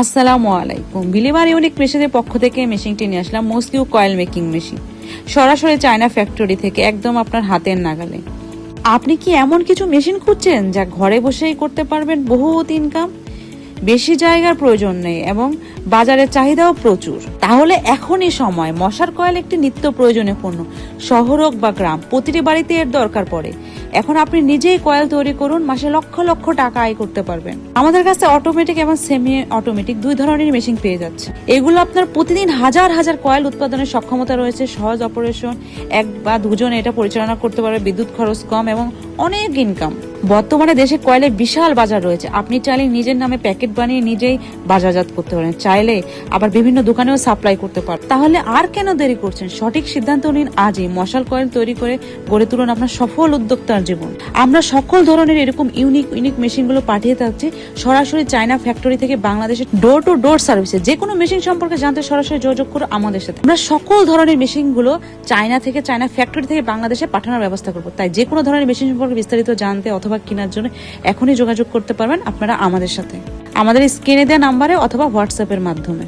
আসসালামু আলাইকুম। বিলিমার ইউনিক মেশিনের পক্ষ থেকে মেশিনটি নিয়ে আসলাম মস্কিউ কয়েল মেকিং মেশিন। সরাসরি চায়না ফ্যাক্টরি থেকে একদম আপনার হাতের নাগালে। আপনি কি এমন কিছু মেশিন খুঁজছেন যা ঘরে বসেই করতে পারবেন বহুত ইনকাম বেশি জায়গার প্রয়োজন নেই এবং বাজারের চাহিদাও প্রচুর। তাহলে এখনই সময়। মশার কয়েল একটি নিত্য প্রয়োজনীয় পণ্য। শহর হোক বা গ্রাম, প্রতিটি বাড়িতে এর দরকার পড়ে। এখন আপনি নিজেই কয়েল তৈরি করুন, মাসে লক্ষ লক্ষ টাকা আয় করতে পারবেন। আমাদের কাছে অটোমেটিক এবং সেমি অটোমেটিক দুই ধরনের মেশিন পেয়ে যাচ্ছে। এগুলো আপনার প্রতিদিন হাজার হাজার কয়েল উৎপাদনের সক্ষমতা রয়েছে। সহজ অপারেশন এক বা দুজন এটা পরিচালনা করতে পারবে। বিদ্যুৎ খরচ কম এবং অনেক ইনকাম বর্তমানে দেশে কয়েলের বিশাল বাজার রয়েছে। আপনি চাইলে নিজের নামে প্যাকেট বানিয়ে নিজেই বাজারজাত করতে পারেন। চাইলে আবার বিভিন্ন দোকানেও সাপ্লাই করতে পারেন তাহলে আর কেন দেরি করছেন? সঠিক সিদ্ধান্ত নিন, আজই মশাল কয়েল তৈরি করে গড়ে তুলুন আপনার সফল উদ্যোক্তার জীবন। আমরা সকল ধরনের এরকম ইউনিক ইউনিক মেশিনগুলো পাঠিয়ে থাকছি, সরাসরি চায়না ফ্যাক্টরি থেকে বাংলাদেশে ডোর টু ডোর সার্ভিসে যে কোনো মেশিন সম্পর্কে জানতে সরাসরি যোগাযোগ করো আমাদের সাথে। আমরা সকল ধরনের মেশিনগুলো চায়না থেকে, চায়না ফ্যাক্টরি থেকে বাংলাদেশে পাঠানোর ব্যবস্থা করব। তাই যে কোনো ধরনের মেশিন সম্পর্কে বিস্তারিত জানতে অথবা কেনার জন্য এখনই যোগাযোগ করতে পারবেন আপনারা আমাদের সাথে। আমাদের স্ক্রিনে দেওয়া নাম্বারে অথবা হোয়াটসঅ্যাপের মাধ্যমে।